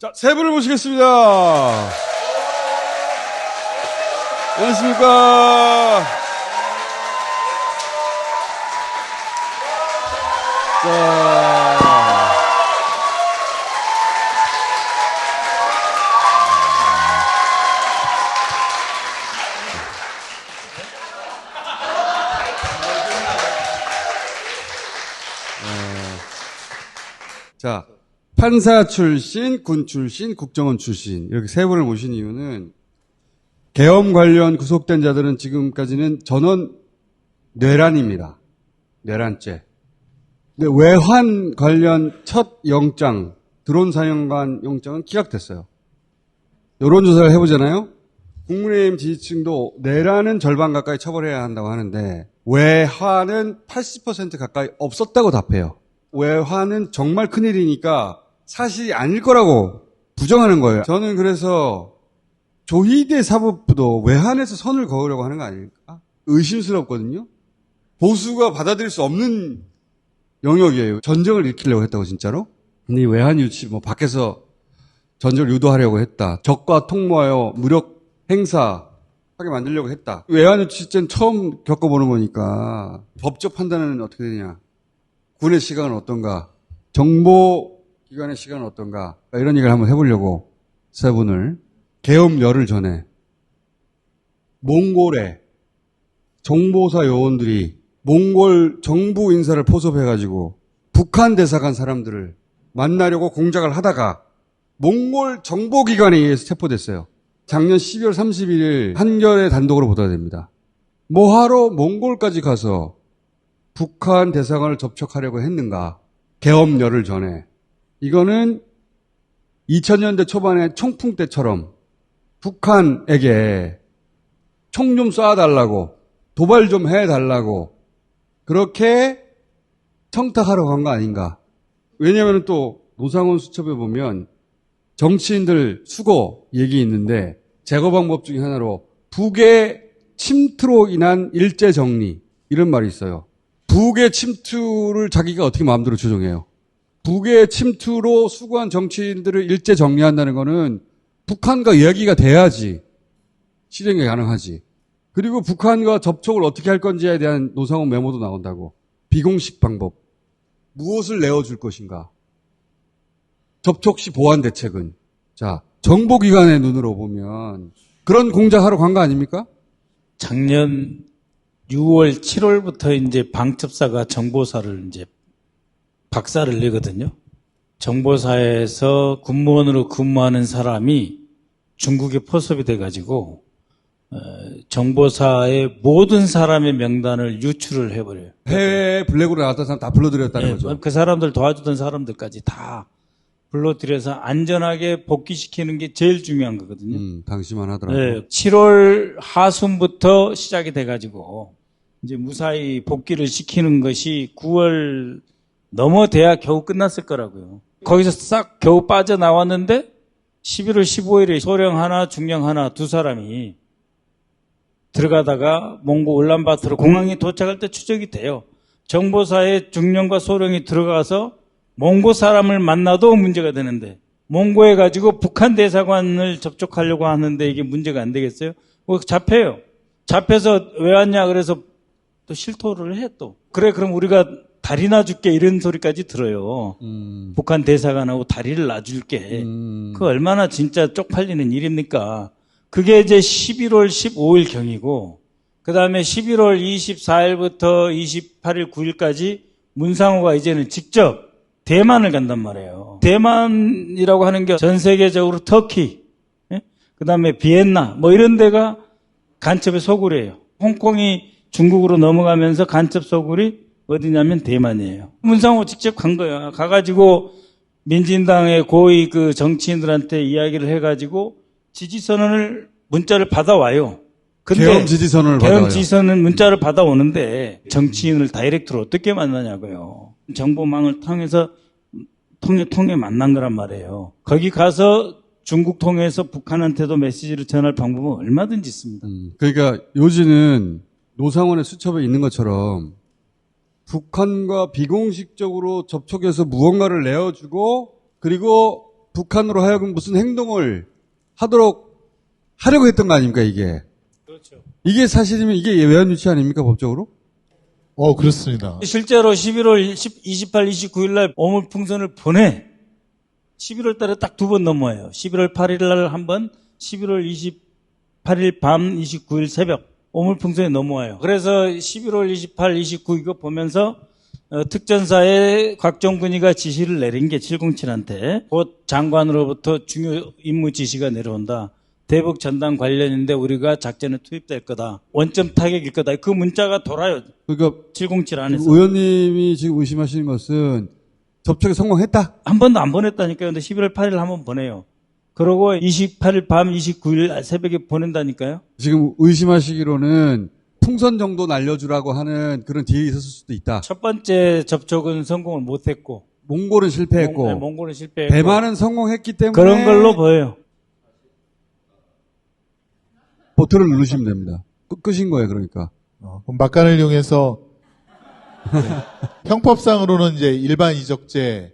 자, 세 분을 모시겠습니다. 안녕하십니까. 자. 자, 판사 출신, 군 출신, 국정원 출신 이렇게 세 분을 모신 이유는 계엄 관련 구속된 자들은 지금까지는 전원 뇌란입니다. 뇌란죄. 근데 외환 관련 첫 영장, 드론 사령관 영장은 기각됐어요. 여론조사를 해보잖아요. 국민의힘 지지층도 내란은 절반 가까이 처벌해야 한다고 하는데 외환은 80% 가까이 없었다고 답해요. 외환은 정말 큰일이니까 사실이 아닐 거라고 부정하는 거예요. 저는 그래서 조희대 사법부도 외환에서 선을 그으려고 하는 거 아닐까? 의심스럽거든요. 보수가 받아들일 수 없는 영역이에요. 전쟁을 일으키려고 했다고 진짜로. 이 외환 유치 뭐 밖에서 전쟁을 유도하려고 했다. 적과 통모하여 무력 행사 하게 만들려고 했다. 외환 유치죄는 처음 겪어보는 거니까 법적 판단은 어떻게 되냐. 군의 시간은 어떤가. 정보 기관의 시간은 어떤가. 이런 얘기를 한번 해보려고 세 분을 계엄 열흘 전에 몽골에 정보사 요원들이 몽골 정부 인사를 포섭해가지고 북한 대사관 사람들을 만나려고 공작을 하다가 몽골 정보기관에 의해서 체포됐어요. 작년 12월 31일 한겨레 단독으로 보도가 됩니다. 뭐하러 몽골까지 가서 북한 대사관을 접촉하려고 했는가? 계엄 열흘 전에. 이거는 2000년대 초반에 총풍 때처럼 북한에게 총 좀 쏴달라고 도발 좀 해달라고 그렇게 청탁하러 간 거 아닌가. 왜냐하면 또 노상원 수첩에 보면 정치인들 수고 얘기 있는데 제거 방법 중에 하나로 북의 침투로 인한 일제 정리 이런 말이 있어요. 북의 침투를 자기가 어떻게 마음대로 조정해요. 북의 침투로 수고한 정치인들을 일제 정리한다는 거는 북한과 이야기가 돼야지 실행이 가능하지. 그리고 북한과 접촉을 어떻게 할 건지에 대한 노상원 메모도 나온다고. 비공식 방법. 무엇을 내어줄 것인가. 접촉 시 보완 대책은. 자, 정보기관의 눈으로 보면 그런 공작하러 간 거 아닙니까? 작년 6월, 7월부터 이제 방첩사가 정보사를 이제 박사를 내거든요. 정보사에서 군무원으로 근무하는 사람이 중국에 포섭이 돼가지고 어, 정보사의 모든 사람의 명단을 유출을 해버려요. 해외 블랙으로 나왔던 사람 다 불러들였다는 네, 거죠. 그 사람들 도와주던 사람들까지 다 불러들여서 안전하게 복귀시키는 게 제일 중요한 거거든요. 음, 당시만 하더라고. 네, 7월 하순부터 시작이 돼가지고 이제 무사히 복귀를 시키는 것이 9월 넘어돼야 겨우 끝났을 거라고요. 거기서 싹 겨우 빠져나왔는데 11월 15일에 소령 하나, 중령 하나 두 사람이 들어가다가 몽고 울란바토르 공항에 도착할 때 추적이 돼요. 정보사의 중령과 소령이 들어가서 몽고 사람을 만나도 문제가 되는데 몽고에 가지고 북한 대사관을 접촉하려고 하는데 이게 문제가 안 되겠어요? 뭐 잡혀요. 잡혀서 왜 왔냐 그래서 또 실토를 해 또. 그래 그럼 우리가 다리 놔줄게 이런 소리까지 들어요. 음, 북한 대사관하고 다리를 놔줄게. 음, 그 얼마나 진짜 쪽팔리는 일입니까? 그게 이제 11월 15일 경이고, 그 다음에 11월 24일부터 28일 9일까지 문상호가 이제는 직접 대만을 간단 말이에요. 대만이라고 하는 게 전 세계적으로 터키, 그 다음에 비엔나, 뭐 이런 데가 간첩의 소굴이에요. 홍콩이 중국으로 넘어가면서 간첩 소굴이 어디냐면 대만이에요. 문상호 직접 간 거야. 가가지고 민진당의 고위 그 정치인들한테 이야기를 해가지고 지지선언을 문자를 받아와요. 근데 계엄 지지선언을 계엄 받아요. 지지선은 문자를 받아오는데 정치인을 다이렉트로 어떻게 만나냐고요. 정보망을 통해서 통해 통해 만난 거란 말이에요. 거기 가서 중국 통해서 북한한테도 메시지를 전할 방법은 얼마든지 있습니다. 음, 그러니까 요지는 노상원의 수첩에 있는 것처럼 북한과 비공식적으로 접촉해서 무언가를 내어주고 그리고 북한으로 하여금 무슨 행동을 하도록 하려고 했던 거 아닙니까, 이게? 그렇죠. 이게 사실이면 이게 외환 유치 아닙니까, 법적으로? 어, 그렇습니다. 실제로 11월 28, 29일 날 어물풍선을 보내 11월 달에 딱 두 번 넘어요. 11월 8일 날 한 번, 11월 28일 밤, 29일 새벽 어물풍선이 넘어와요. 그래서 11월 28, 29 이거 보면서 어, 특전사에 곽정근이가 지시를 내린 게 707한테 곧 장관으로부터 중요 임무 지시가 내려온다. 대북 전단 관련인데 우리가 작전에 투입될 거다. 원점 타격일 거다. 그 문자가 돌아요. 그러니까 707 안에서. 의원님이 지금 의심하시는 것은 접촉에 성공했다? 한 번도 안 보냈다니까요. 근데 11월 8일 한 번 보내요. 그러고 28일 밤 29일 새벽에 보낸다니까요. 지금 의심하시기로는 풍선 정도 날려주라고 하는 그런 딜이 있었을 수도 있다. 첫 번째 접촉은 성공을 못했고, 몽골은 실패했고, 몽, 네, 몽골은 실패했고, 대만은 성공했기 때문에 그런 걸로 보여요. 버튼을 누르시면 됩니다. 끝, 끝인 거예요, 그러니까. 어, 그럼 막간을 이용해서 네. 형법상으로는 이제 일반 이적죄,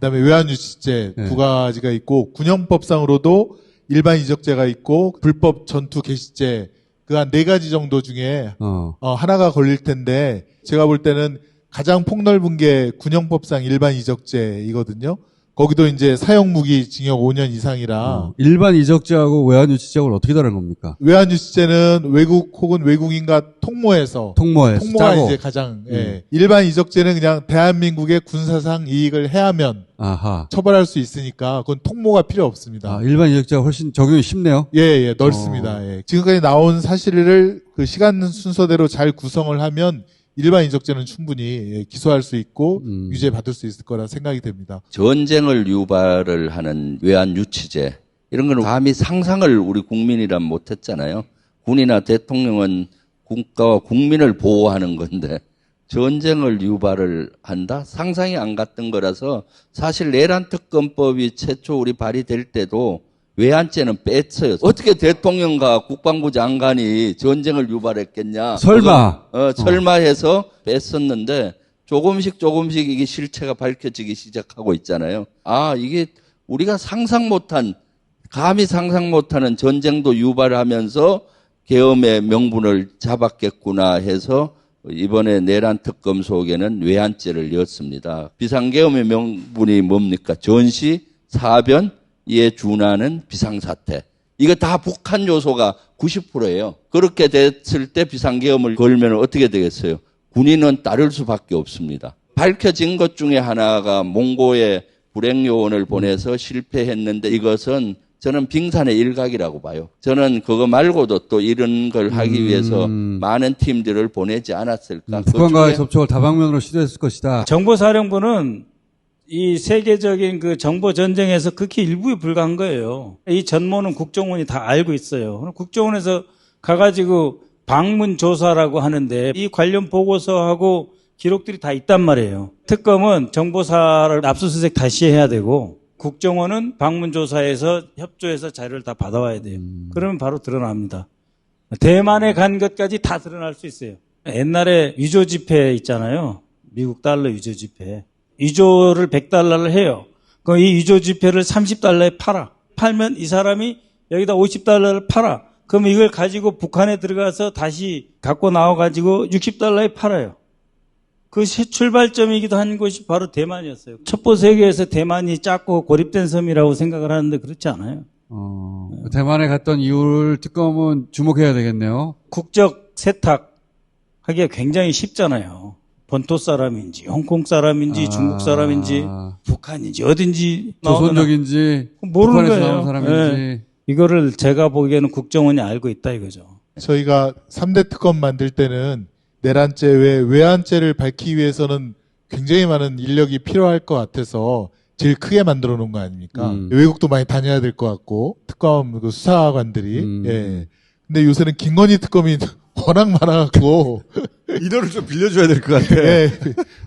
그다음에 외환유치죄 네. 두 가지가 있고 군형법상으로도 일반 이적죄가 있고 불법 전투 개시죄 그 한 네 가지 정도 중에 어. 어, 하나가 걸릴 텐데 제가 볼 때는 가장 폭넓은 게 군형법상 일반 이적죄이거든요. 거기도 이제 사형 무기 징역 5년 이상이라 어. 일반 이적죄하고 외환 유치죄하고는 어떻게 다른 겁니까? 외환유치죄는 외국 혹은 외국인과 통모해서 통모해서 통모가 짜고. 이제 가장 예. 일반 이적죄는 그냥 대한민국의 군사상 이익을 해하면 아하. 처벌할 수 있으니까 그건 통모가 필요 없습니다. 아, 일반 이적죄가 훨씬 적용이 쉽네요. 예, 예, 넓습니다. 예. 지금까지 나온 사실을 그 시간 순서대로 잘 구성을 하면 일반 이적죄는 충분히 예, 기소할 수 있고 음. 유죄 받을 수 있을 거라 생각이 됩니다. 전쟁을 유발을 하는 외환 유치제 이런 거는 감히 상상을 우리 국민이란 못했잖아요. 군이나 대통령은 국가와 국민을 보호하는 건데 전쟁을 유발을 한다? 상상이 안 갔던 거라서 사실 내란 특검법이 최초 우리 발의될 때도 외환죄는 뺐어요. 어떻게 대통령과 국방부 장관이 전쟁을 유발했겠냐? 설마. 어, 설마 해서 뺐었는데 조금씩 조금씩 이게 실체가 밝혀지기 시작하고 있잖아요. 아, 이게 우리가 상상 못한, 감히 상상 못하는 전쟁도 유발하면서 계엄의 명분을 잡았겠구나 해서 이번에 내란 특검 속에는 외환죄를 넣었습니다. 비상계엄의 명분이 뭡니까? 전시, 사변, 이에 준하는 비상사태. 이거 다 북한 요소가 90%예요. 그렇게 됐을 때 비상계엄을 걸면 어떻게 되겠어요? 군인은 따를 수밖에 없습니다. 밝혀진 것 중에 하나가 몽고에 불행 요원을 보내서 실패했는데 이것은 저는 빙산의 일각이라고 봐요. 저는 그거 말고도 또 이런 걸 하기 위해서 많은 팀들을 보내지 않았을까. 그 북한과의 중에 접촉을 다방면으로 시도했을 것이다. 정보사령부는 이 세계적인 그 정보 전쟁에서 극히 일부에 불과한 거예요. 이 전모는 국정원이 다 알고 있어요. 국정원에서 가가지고 방문 조사라고 하는데 이 관련 보고서하고 기록들이 다 있단 말이에요. 특검은 정보사를 압수수색 다시 해야 되고 국정원은 방문 조사에서 협조해서 자료를 다 받아와야 돼요. 그러면 바로 드러납니다. 대만에 간 것까지 다 드러날 수 있어요. 옛날에 위조 지폐 있잖아요. 미국 달러 위조 지폐. 위조를 100달러를 해요. 그럼 이 위조 지폐를 30달러에 팔아. 팔면 이 사람이 여기다 50달러를 팔아. 그럼 이걸 가지고 북한에 들어가서 다시 갖고 나와가지고 60달러에 팔아요. 그 시- 출발점이기도 한 곳이 바로 대만이었어요. 첩보 세계에서 대만이 작고 고립된 섬이라고 생각을 하는데 그렇지 않아요. 어, 대만에 갔던 이유를 특검은 주목해야 되겠네요. 국적 세탁 하기가 굉장히 쉽잖아요. 본토 사람인지, 홍콩 사람인지, 아. 중국 사람인지, 북한인지, 어딘지 조선족인지 모르는 북한에서 거예요. 나온 사람인지 예. 이거를 제가 보기에는 국정원이 알고 있다 이거죠. 저희가 3대 특검 만들 때는 내란죄 외 외환죄를 밝히기 위해서는 굉장히 많은 인력이 필요할 것 같아서 제일 크게 만들어 놓은 거 아닙니까? 음. 외국도 많이 다녀야 될 것 같고 특검 그 수사관들이 음. 예. 근데 요새는 김건희 특검이 워낙 많아갖고 인원을 좀 빌려줘야 될 것 같아. 예.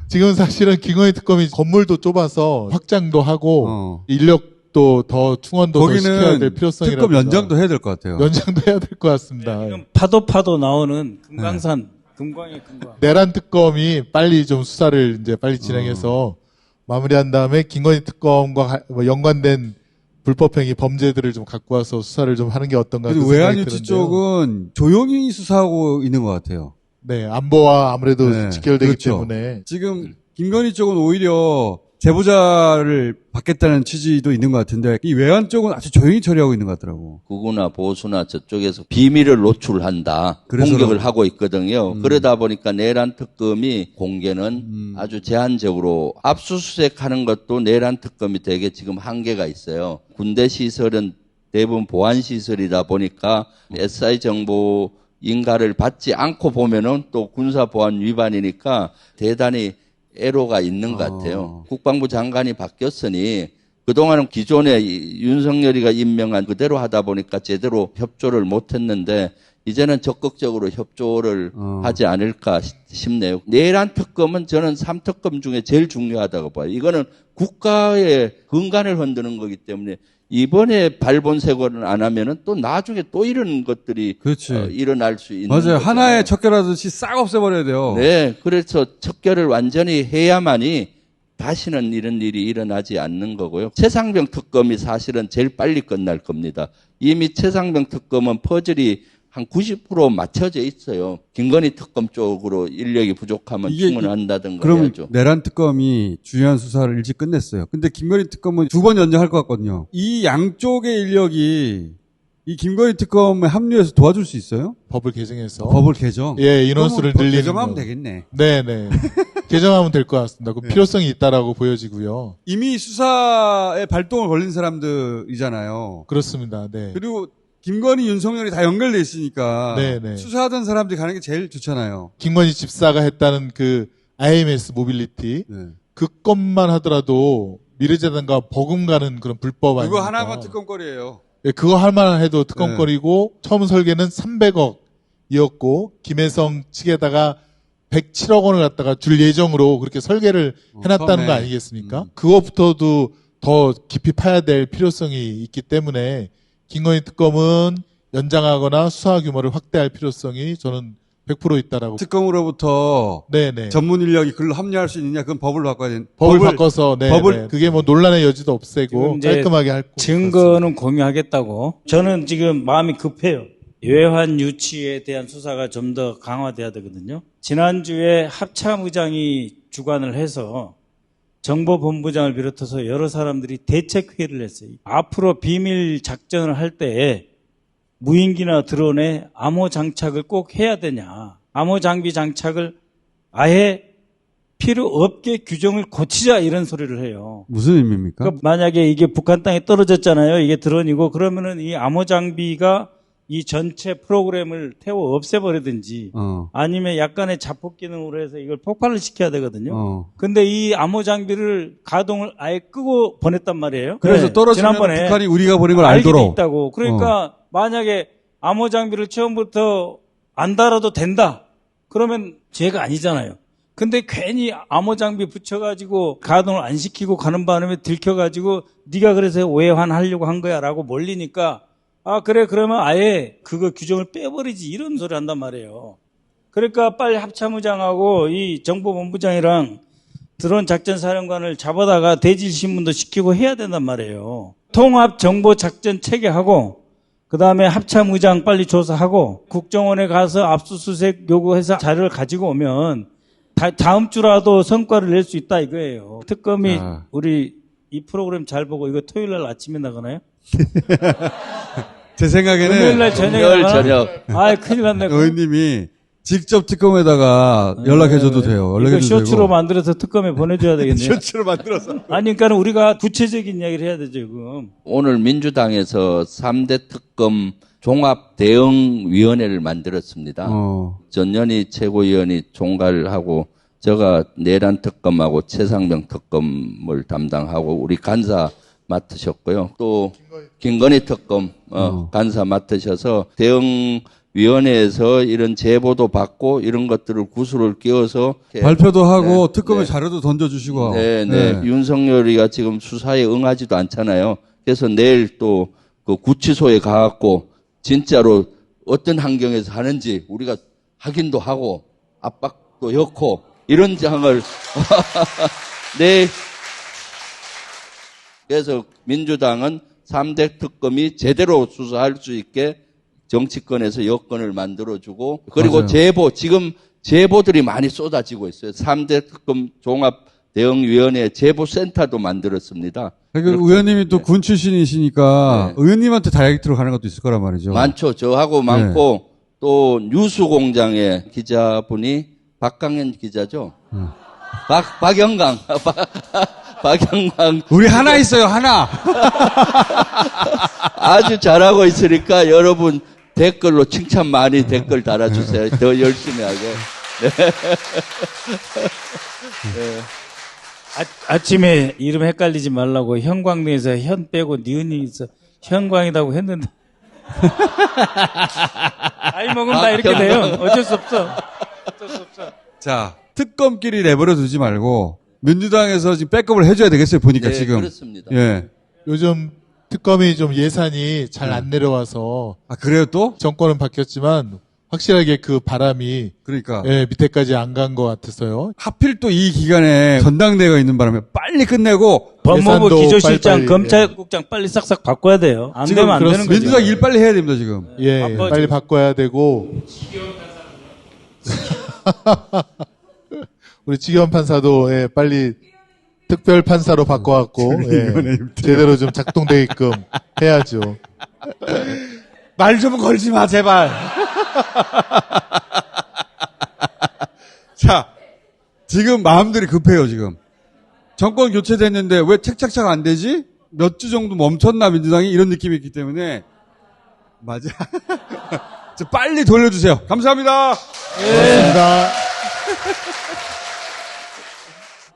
지금 사실은 김건희 특검이 건물도 좁아서 확장도 하고 어. 인력도 더 충원도 더 시켜야 될 거기는 필요성이 특검 연장도 해야 될 것 같아요. 연장도 해야 될 것 같습니다. 지금 파도 파도 나오는 금강산, 금광의 금광. 내란 특검이 빨리 좀 수사를 이제 빨리 진행해서 마무리한 다음에 김건희 특검과 가- 뭐 연관된 불법행위 범죄들을 좀 갖고 와서 수사를 좀 하는 게 어떤가 그리고 그 생각이 외환유치. 쪽은 조용히 수사하고 있는 것 같아요. 네 안보와 아무래도 네, 직결되기 그렇죠. 때문에 지금 김건희 쪽은 오히려 제보자를 받겠다는 취지도 있는 것 같은데 이 외환 쪽은 아주 조용히 처리하고 있는 것 같더라고. 구구나 보수나 저쪽에서 비밀을 노출한다. 그래서 공격을 하고 있거든요. 그러다 보니까 내란 특검이 공개는 음. 아주 제한적으로 압수수색하는 것도 내란 특검이 되게 지금 한계가 있어요. 군대 시설은 대부분 보안 시설이다 보니까 SI 정보 인가를 받지 않고 보면은 또 군사 보안 위반이니까 대단히 애로가 있는 것 같아요. 국방부 장관이 바뀌었으니 그동안은 기존에 이 윤석열이가 임명한 그대로 하다 보니까 제대로 협조를 못 했는데 이제는 적극적으로 협조를 어. 하지 않을까 시- 싶네요. 내란 특검은 저는 삼특검 중에 제일 중요하다고 봐요. 이거는 국가의 근간을 흔드는 거기 때문에 이번에 발본색원을 안 하면은 또 나중에 또 이런 것들이. 어, 일어날 수 있는 맞아요. 거잖아요. 하나의 척결하듯이 싹 없애버려야 돼요. 네, 그래서 척결을 완전히 해야만이 다시는 이런 일이 일어나지 않는 거고요. 최상병 특검이 사실은 제일 빨리 끝날 겁니다. 이미 최상병 특검은 퍼즐이 한 90% 맞춰져 있어요. 김건희 특검 쪽으로 인력이 부족하면 이게 충원 한다든가 그러면 해야죠. 내란 특검이 중요한 수사를 일찍 끝냈어요. 근데 김건희 특검은 두 번 연장할 것 같거든요. 이 양쪽의 인력이 이 김건희 특검에 합류해서 도와줄 수 있어요? 법을 개정해서 법을 개정. 예 인원수를 늘리는 개정하면 거. 되겠네. 네 네 개정하면 될 것 같습니다. 그 네. 필요성이 있다라고 보여지고요. 이미 수사에 발동을 걸린 사람들이잖아요. 그렇습니다. 네. 그리고 김건희, 윤석열이 다 연결돼 있으니까 네, 네. 수사하던 사람들이 가는 게 제일 좋잖아요. 김건희 집사가 했다는 그 IMS 모빌리티 네. 그 건만 하더라도 미래재단과 버금가는 그런 불법 아닙니까? 그거 하나만 특검거리예요. 예, 그거 할 만한 해도 네. 특검거리고 처음 설계는 300억이었고 김혜성 측에다가 107억 원을 갖다가 줄 예정으로 그렇게 설계를 어, 해놨다는. 거 아니겠습니까? 음. 그것부터도 더 깊이 파야 될 필요성이 있기 때문에 김건희 특검은 연장하거나 수사 규모를 확대할 필요성이 저는 100% 있다라고. 특검으로부터 네네. 전문 인력이 글로 합류할 수 있느냐? 그건 법을 바꿔야 되는. 법을, 바꿔서 네, 법을- 네. 그게 뭐 논란의 여지도 없애고 깔끔하게 할 거. 증거는 공유하겠다고. 저는 지금 마음이 급해요. 외환 유치에 대한 수사가 좀 더 강화돼야 되거든요. 지난주에 합참 의장이 주관을 해서 정보본부장을 비롯해서 여러 사람들이 대책회의를 했어요. 앞으로 비밀 작전을 할 때에 무인기나 드론에 암호 장착을 꼭 해야 되냐. 암호 장비 장착을 아예 필요 없게 규정을 고치자 이런 소리를 해요. 무슨 의미입니까? 그러니까 만약에 이게 북한 땅에 떨어졌잖아요. 이게 드론이고 그러면은 이 암호 장비가 이 전체 프로그램을 태워 없애버리든지 어. 아니면 약간의 자폭 기능으로 해서 이걸 폭발을 시켜야 되거든요. 어. 근데 이 암호 장비를 가동을 아예 끄고 보냈단 말이에요. 그래서 네, 떨어지면 지난번에 북한이 우리가 보낸 걸 알도록. 어. 있다고. 그러니까 만약에 암호 장비를 처음부터 안 달아도 된다. 그러면 죄가 아니잖아요. 근데 괜히 암호 장비 붙여가지고 가동을 안 시키고 가는 바람에 들켜가지고 네가 그래서 외환하려고 한 거야라고 몰리니까 아 그래 그러면 아예 그거 규정을 빼버리지 이런 소리 한단 말이에요. 그러니까 빨리 합참의장하고 이 정보본부장이랑 드론 작전 사령관을 잡아다가 대질 신문도 시키고 해야 된단 말이에요. 통합 정보 작전 체계하고 그다음에 합참 의장 빨리 조사하고 국정원에 가서 압수수색 요구해서 자료를 가지고 오면 다, 음 주라도 성과를 낼 수 있다 이거예요. 특검이 아. 우리 이 프로그램 잘 보고 이거 토요일 날 아침에 나가나요? 제 생각에는 날 저녁에 금요일? 저녁. 아, 큰일 났네. 의원님이 직접 특검에다가 연락해줘도 돼요. 이거 연락해줘도 쇼츠로. 만들어서 특검에 보내줘야 되겠네요. 쇼츠로 만들어서. 아니, 그러니까 우리가 구체적인 이야기를 해야 되죠, 지금. 오늘 민주당에서 3대 특검 종합 대응위원회를 만들었습니다. 어. 전년희 최고위원이 총괄하고 제가 내란 특검하고 최상병 특검을 담당하고 우리 간사 맡으셨고요. 또 김건희 특검 어, 어. 간사 맡으셔서 대응 위원회에서 이런 제보도 받고 이런 것들을 구슬을 끼워서 발표도 하고 네, 특검의 네. 자료도 던져주시고. 네, 네. 윤석열이가 지금 수사에 응하지도 않잖아요. 그래서 내일 또 그 구치소에 가갖고 진짜로 어떤 환경에서 하는지 우리가 확인도 하고 압박도 였고 이런 장을 내일 그래서 민주당은 3대 특검이 제대로 수사할 수 있게 정치권에서 여건을 만들어주고 그리고 맞아요. 제보 지금 제보들이 많이 쏟아지고 있어요. 3대 특검 종합 대응위원회 제보센터도 만들었습니다. 그러니까 의원님이 또 군 출신이시니까 네. 의원님한테 다이렉트로 가는 것도 있을 거란 말이죠. 많죠. 저하고 많고 또 뉴스공장의 기자분이 박강현 기자죠. 박 박영강 박- 박영강 우리 하나 있어요, 하나. 아주 잘하고 있으니까 여러분 댓글로 칭찬 많이 댓글 달아주세요. 더 열심히 하게. 아, 침에 이름 헷갈리지 말라고 현광리에서 현 빼고 니은이 있어. 현광이라고 했는데. 아이 먹으면 다 이렇게 돼요. 어쩔 수 없어. 자, 특검끼리 내버려 두지 말고 민주당에서 지금 백업을 해줘야 되겠어요, 보니까 네, 지금. 그렇습니다. 예. 요즘 특검이 좀 예산이 잘 안 내려와서 아, 그래요 또? 정권은 바뀌었지만 확실하게 그 바람이 그러니까. 예, 밑에까지 안 간 것 같아서요. 하필 또 이 기간에 전당대회가 있는 바람에 빨리 끝내고 법무부 기조실장 빨리빨리, 검찰국장 빨리 싹싹 바꿔야 돼요 안 되면 안 되는 거죠 민주당 일 빨리 해야 됩니다, 지금. 예, 바빠요, 빨리. 바꿔야 되고. 우리 지기현 판사도 예, 빨리 특별 판사로 바꿔갖고 예, 제대로 좀 작동되게끔 해야죠. 말 좀 걸지 마, 제발. 자, 지금 마음들이 급해요, 지금. 정권 교체됐는데 왜 책착착 안 되지? 몇 주 정도 멈췄나, 민주당이? 이런 느낌이 있기 때문에. 맞아. 자, 빨리 돌려주세요. 감사합니다. 고맙습니다.